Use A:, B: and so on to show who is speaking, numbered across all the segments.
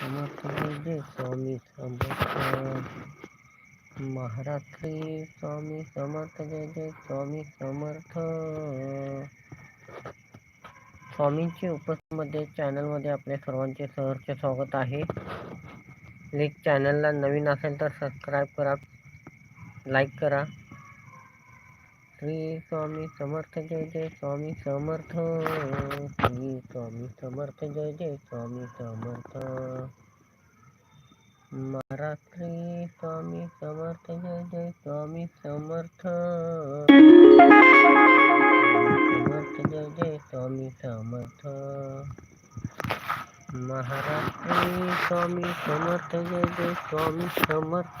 A: समर्थ स्वामी समर्थ महाराष्ट्री स्वामी समर्थ जय जय स्वामी समर्थ. स्वामींची उपस्थितीमध्ये चॅनलमध्ये आपल्या सर्वांचे सहर्ष स्वागत आहे. प्लीज चॅनलला नवीन असेल तर सबस्क्राईब करा लाईक करा. श्री स्वामी समर्थ जय जय स्वामी समर्थ। श्री स्वामी समर्थ जय जय स्वामी समर्थ। महाराष्ट्री स्वामी समर्थ जय जय स्वामी समर्थ। समर्थ जय जय स्वामी समर्थ। महाराष्ट्री स्वामी समर्थ जय जय स्वामी समर्थ।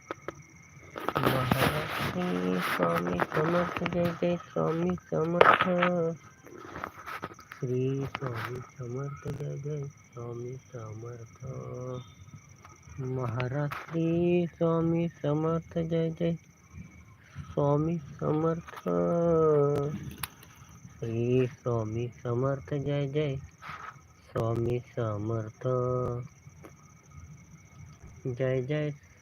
A: महाराष्ट्री स्वामी समर्थ जय जय स्वामी समर्थ श्री स्वामी समर्थ जय जय स्वामी समर्थ महाराष्ट्री स्वामी समर्थ जय जय स्वामी समर्थ श्री स्वामी समर्थ जय जय स्वामी समर्थ जय जय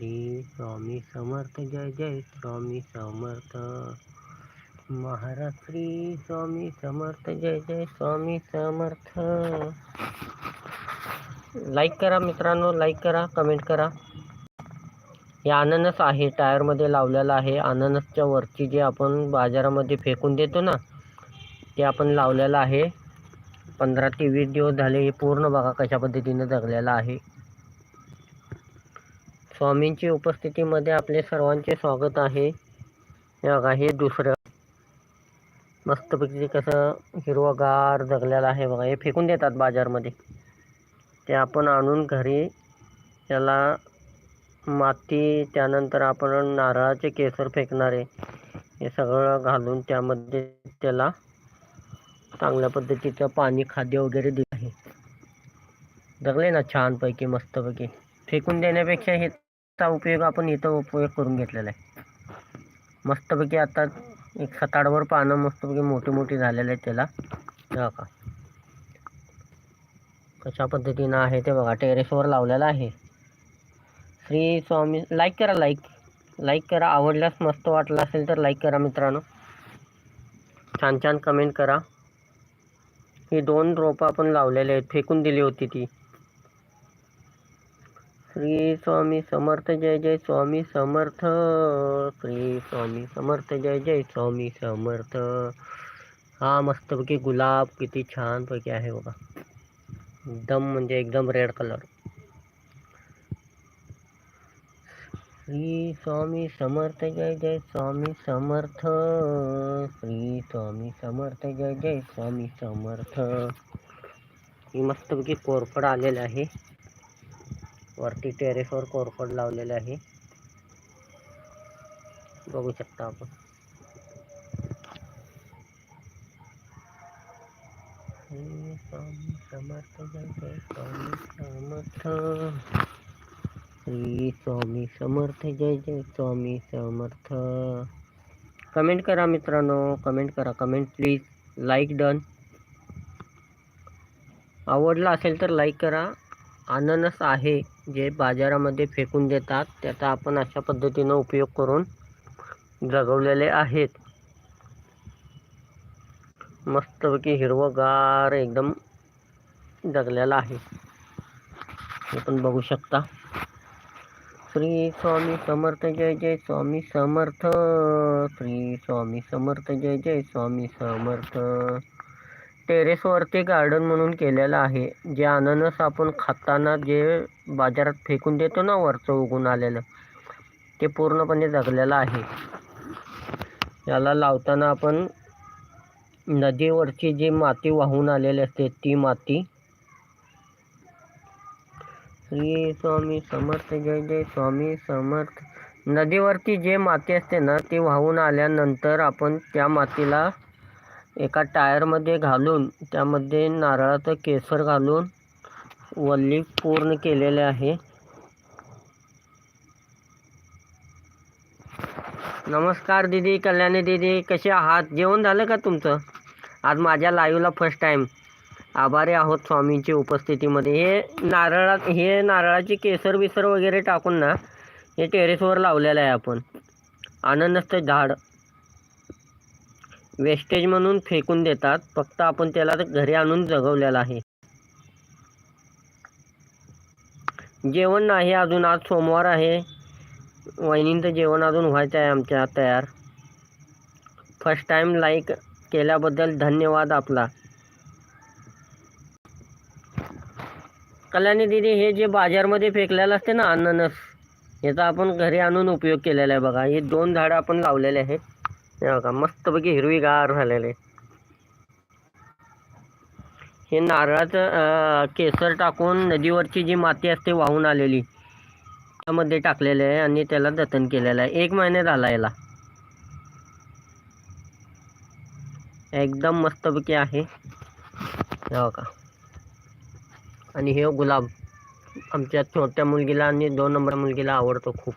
A: श्री स्वामी समर्थ जय जय स्वामी समर्थ. महाराष्ट्री स्वामी समर्थ जय जय स्वामी समर्थ. लाईक करा मित्रांनो लाईक करा कमेंट करा. हे अननस आहे टायरमध्ये लावलेलं आहे. अननसच्या वरची जे आपण बाजारामध्ये फेकून देतो ना ते आपण लावलेलं आहे. पंधरा ते वीस दिवस झाले हे पूर्ण बघा कशा पद्धतीनं जगलेलं आहे. स्वामींची उपस्थितीमध्ये आपले सर्वांचे स्वागत आहे. या हे दुसरं मस्तपैकी कसं हिरवगार जगलेलं आहे बघा. हे फेकून देतात बाजारमध्ये. ते आपण आणून घरी त्याला माती त्यानंतर आपण नारळाचे केसर फेकणारे हे सगळं घालून त्यामध्ये त्याला चांगल्या पद्धतीचं पाणी खाद्य वगैरे दिलं आहे. जगले ना छानपैकी मस्तपैकी. फेकून देण्यापेक्षा हे हेचा उपयोग आपण इथं उपयोग करून घेतलेला आहे. मस्तपैकी आता एक सताडवर पानं मस्तपैकी मोठी मोठी झालेले आहेत त्याला. का कशा पद्धतीनं आहे ते बघा. टेरेसवर लावलेलं आहे. श्री स्वामी लाईक करा लाईक लाईक करा. आवडल्यास मस्त वाटलं असेल तर लाईक करा मित्रांनो. छान छान कमेंट करा. ही दोन रोपं आपण लावलेले आहेत. फेकून दिली होती ती. श्री स्वामी समर्थ जय जय स्वामी समर्थ। श्री स्वामी समर्थ जय जय स्वामी समर्थ। हा मस्तपैकी गुलाब किती छानपैकी आहे बघा. एकदम म्हणजे एकदम रेड कलर श्री स्वामी समर्थ जय जय स्वामी समर्थ. श्री स्वामी समर्थ जय जय स्वामी समर्थ. ही मस्तपैकी कोरफड आलेलं आहे. वरती टेरेसवर कोरफड लावलेलं आहे. बघू शकता आपण. स्वामी समर्थ जय जय स्वामी समर्थ श्री स्वामी समर्थ जय जय स्वामी समर्थ. कमेंट करा मित्रांनो कमेंट करा. कमेंट प्लीज लाईक डन आवडला असेल तर लाईक करा. अननस आहे. जे बाजारामध्ये फेकून देतात त्याचा आपण अशा पद्धतीनं उपयोग करून जगवलेले आहेत. मस्तपैकी हिरवगार एकदम जगलेला आहे. हे पण बघू शकता. श्री स्वामी समर्थ जय जय स्वामी समर्थ. श्री स्वामी समर्थ जय जय स्वामी समर्थ. टेरेसवरती गार्डन म्हणून केलेलं आहे. जे अननस आपण खाताना जे बाजारात फेकून देतो ना वरचं उगून आलेलं ते पूर्णपणे जगलेलं आहे. याला लावताना आपण नदीवरची जी माती वाहून आलेली असते ती माती. श्री स्वामी समर्थ जय जय स्वामी समर्थ. नदीवरती जे माती असते ना ती वाहून आल्यानंतर आपण त्या मातीला एका टायरमध्ये घालून त्यामध्ये नारळाचं केसर घालून वल्ली पूर्ण केलेले आहे. नमस्कार दीदी कल्याणी दीदी कसे आहात? जेवण झालं का तुमचं? आज माझ्या लाईव्हला फर्स्ट टाईम आभारी आहोत स्वामींची उपस्थितीमध्ये. हे नारळात हे नारळाची केसर बिसर वगैरे टाकून ना हे टेरेसवर लावलेलं आहे आपण. अननसचं झाड. वेस्टेज म्हणून फेकून देतात. फक्त आपण त्याला घरी आणून जगवलेलं आहे. जेवण नाही अजून आज सोमवार आहे. वहिनींचं जेवण अजून व्हायचं आहे आमच्या तयार. फर्स्ट टाईम लाईक केल्याबद्दल धन्यवाद आपला. कल्याणी दिदी हे जे बाजारमध्ये फेकलेलं असते ना अननस याचा आपण घरी आणून उपयोग केलेला आहे बघा. हे दोन झाडं आपण लावलेले आहेत. बघा मस्तपैकी हिरवीगार झालेले. हे नारळाचं केसर टाकून नदीवरची जी माती असते वाहून आलेली त्यामध्ये टाकलेले आहे आणि त्याला जतन केलेलं आहे. एक महिने झाला याला. एकदम मस्तपैकी आहे. का आणि हे गुलाब आमच्या छोट्या मुलगीला आणि दोन नंबर मुलगीला आवडतो खूप.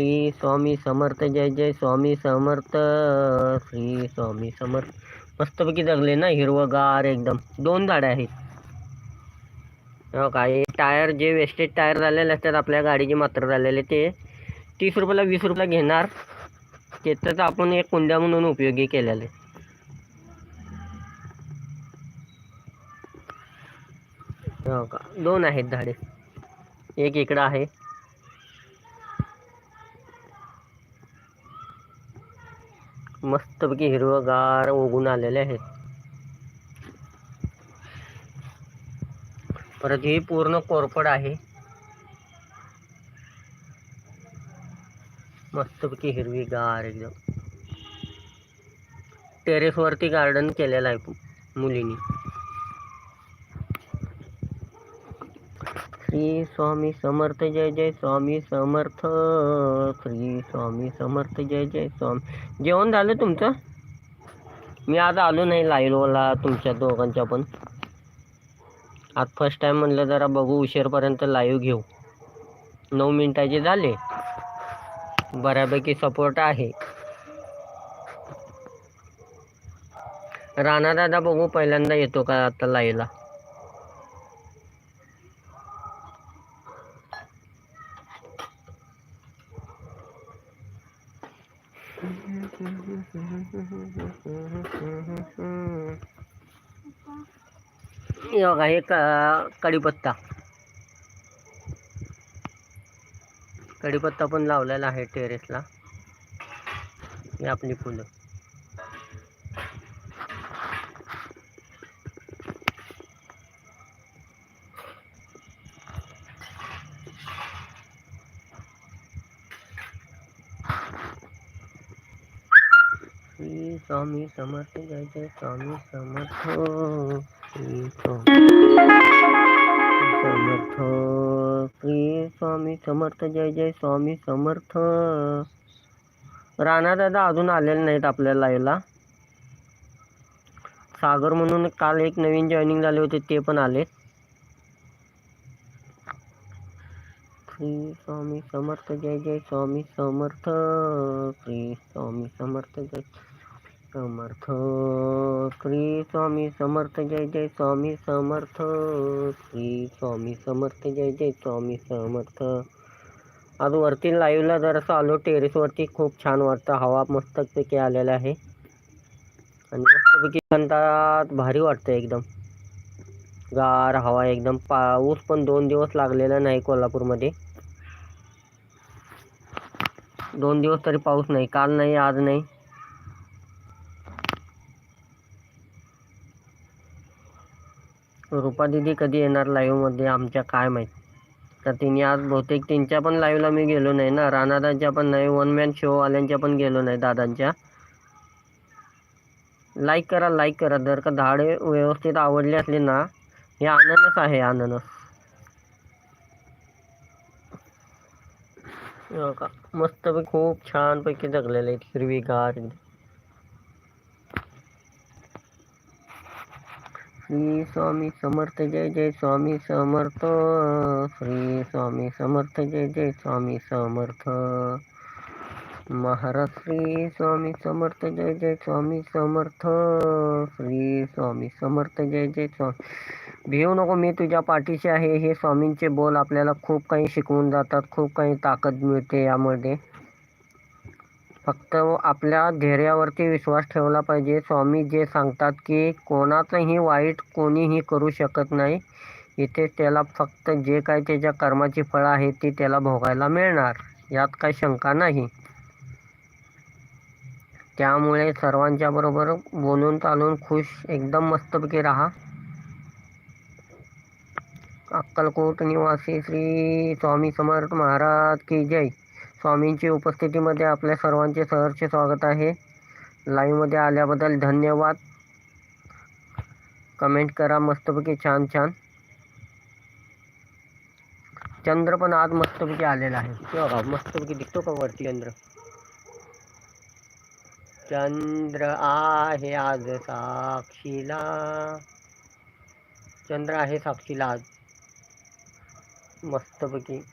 A: श्री स्वामी समर्थ, जय जय स्वामी समर्थ, श्री स्वामी समर्थ. मस्त मस्तपैकी जगले ना हिरवगार एकदम. दोन झाडं आहेत. हो टायर, जे वेस्टेज टायर झालेले असतात, आपल्या गाडीचे मात्र झालेले ते, तीस रुपयाला वीस रुपयाला घेणार. त्याचाच आपण एक कुंड्या म्हणून उपयोगी केलेले. दोन आहेत झाडे. एक इकडं आहे. मस्तपैकी हिरवगार उगून आलेले आहेत. परत ही पूर्ण कोरफड आहे. मस्तपैकी हिरवीगार एकदम. टेरेसवरती गार्डन केलेलं आहे मुलींनी. श्री स्वामी समर्थ जय जय स्वामी समर्थ श्री स्वामी समर्थ जय जय स्वामी. जेवण झालं तुमचं? मी आज आलो नाही लाईव्हला तुमच्या दोघांच्या पण. आज फर्स्ट टाइम म्हणलं जरा बघू उशीरपर्यंत लाईव्ह घेऊ. नऊ मिनिटाचे झाले. बऱ्यापैकी सपोर्ट आहे. राणा दादा बघू पहिल्यांदा येतो का आता लाईव्हला हे बघा हे क- कढीपत्ता. कढीपत्ता पण लावलेला आहे टेरेसला. ही आपली फुलं. स्वामी समर्थ जय जय स्वामी समर्थ. समर्थ. श्री स्वामी समर्थ जय जय स्वामी समर्थ. राणा दादा अजून आलेले नाहीत आपल्या लाईव्हला. सागर म्हणून काल एक नवीन जॉईनिंग झाले होते ते पण आले श्री स्वामी समर्थ जय जय स्वामी समर्थ. श्री स्वामी समर्थ जय. समर्थ. श्री स्वामी समर्थ जय जय स्वामी समर्थ. श्री स्वामी समर्थ जय जय स्वामी समर्थ. आज वरती लाईव्हला जरासं आलो टेरेसवरती खूप छान वाटतं. हवा मस्तपैकी आलेला आहे. आणि मस्तपैकी थंडात भारी वाटतं एकदम. गार हवा एकदम. पाऊस पण दोन दिवस लागलेला नाही कोल्हापूरमध्ये. दोन दिवस तरी पाऊस नाही. काल नाही आज नाही. रुपा दिदी कधी येणार लाईव्हमध्ये मध्ये? आमच्या काय माहीत? तर तिने आज बहुतेक त्यांच्या पण लाईव्हला ला मी गेलो नाही ना. राणादांच्या पण नाही. वन मॅन शो वाल्यांच्या पण गेलो नाही दादांच्या. लाईक करा लाईक करा. जर का धाडे व्यवस्थित आवडले असले ना हे अननस आहे अननस. हो का मस्तपैकी खूप छानपैकी जगलेले आहेत हिरवीगार श्री स्वामी समर्थ जय जय स्वामी समर्थ. श्री स्वामी समर्थ जय जय स्वामी समर्थ. महाराज श्री स्वामी समर्थ जय जय स्वामी समर्थ. श्री स्वामी समर्थ जय जय स्वामी. भिऊ नको मी तुझ्या पाठीशी आहे. हे स्वामींचे बोल आपल्याला खूप काही शिकवून जातात. खूप काही ताकद मिळते यामध्ये. फक्त आपल्या धैर्यावरती विश्वास ठेवला पाहिजे. स्वामी जे सांगतात की कोणाचंही वाईट कोणीही करू शकत नाही. इथे त्याला फक्त जे काही त्याच्या कर्माची फळं आहेत ती त्याला भोगायला मिळणार. यात काही शंका नाही. त्यामुळे सर्वांच्या बरोबर बोलून चालून खुश एकदम मस्तपैकी राहा. अक्कलकोट निवासी श्री स्वामी समर्थ महाराज की जय. स्वामींची उपस्थितीमध्ये आपल्या सर्वांचे सहर्ष स्वागत आहे. लाईव्हमध्ये आल्याबद्दल धन्यवाद. कमेंट करा मस्तपैकी छान छान. चंद्र पण आज मस्तपैकी आलेला आहे. मस्तपैकी दिसतो का वरती चंद्र? चंद्र आहे आज साक्षीला. चंद्र आहे साक्षीला आज. मस्तपैकी.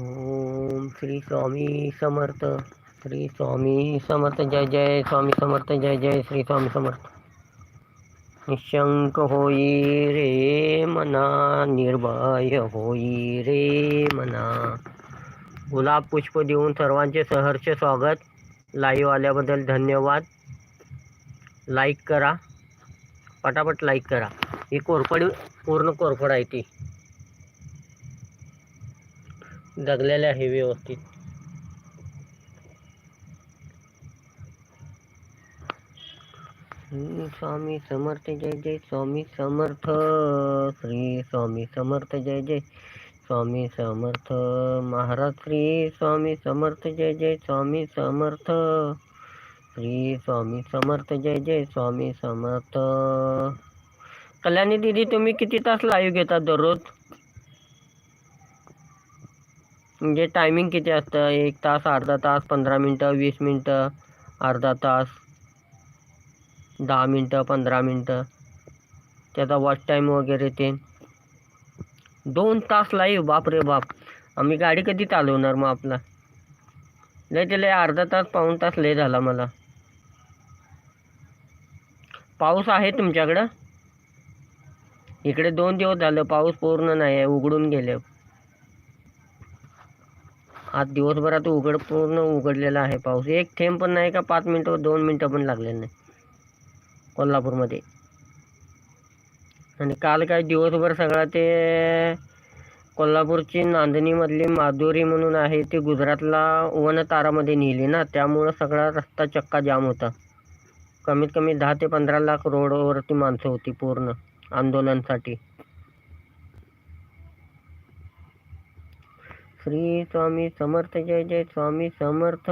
A: ओम श्री स्वामी समर्थ श्री स्वामी समर्थ जय जय स्वामी समर्थ जय जय श्री स्वामी समर्थ. निशंक होई रे मना निर्भय होई रे मना. गुलाब पुष्प देऊन सर्वांचे सहर्ष स्वागत. लाईव्ह आल्याबद्दल धन्यवाद. लाईक करा. पटापट लाईक करा. ही कोरफड पूर्ण कोरफड आहे ती. जगलेले आहे व्यवस्थित. स्वामी समर्थ जय जय. स्वामी समर्थ श्री स्वामी समर्थ जय जय. स्वामी समर्थ महाराज श्री स्वामी समर्थ जय जय. स्वामी समर्थ श्री स्वामी समर्थ जय जय. स्वामी समर्थ. कल्याणी दीदी तुम्ही किती तास लाईव्ह घेता दररोज? म्हणजे टायमिंग किती असतं? एक तास अर्धा तास पंधरा मिनटं वीस मिनटं अर्धा तास दहा मिनटं पंधरा मिनटं. त्याचा वॉच टाईम वगैरे ते. दोन तास लाईव्ह बाप रे बाप. आम्ही गाडी कधी चालवणार मग आपला? लय ते लय अर्धा तास पाऊण तास लय झाला मला. पाऊस आहे तुमच्याकडं? इकडे दोन दिवस झालं पाऊस पूर्ण नाही आहे उघडून गेले. आज दिवसभरात उघड पूर्ण उघडलेला आहे पाऊस. एक थेंब पण नाही का पाच मिनटं दोन मिनटं पण लागलेलं नाही कोल्हापूरमध्ये. आणि काल काय दिवसभर सगळा ते कोल्हापूरची नांदणीमधली माधुरी म्हणून आहे ती गुजरातला वनतारामध्ये नेली ना त्यामुळं सगळा रस्ता चक्का जाम होता. कमीत कमी दहा ते पंधरा लाख रोडवरती माणसं होती पूर्ण आंदोलनासाठी. श्री स्वामी समर्थ, जय जय स्वामी समर्थ।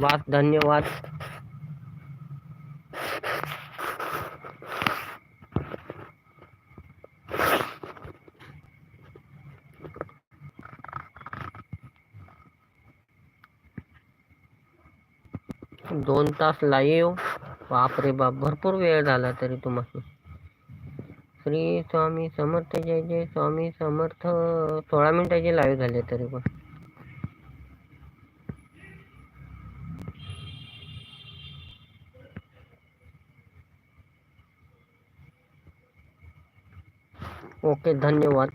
A: वास, धन्यवाद। दोन तास लाईव्ह बापरे बाप, भरपूर वेळ झाला तरी तुम्हाला. श्री स्वामी समर्थ जय जय स्वामी समर्थ. सोळा मिनिटाचे लाईव्ह झाले तरी पण. ओके धन्यवाद.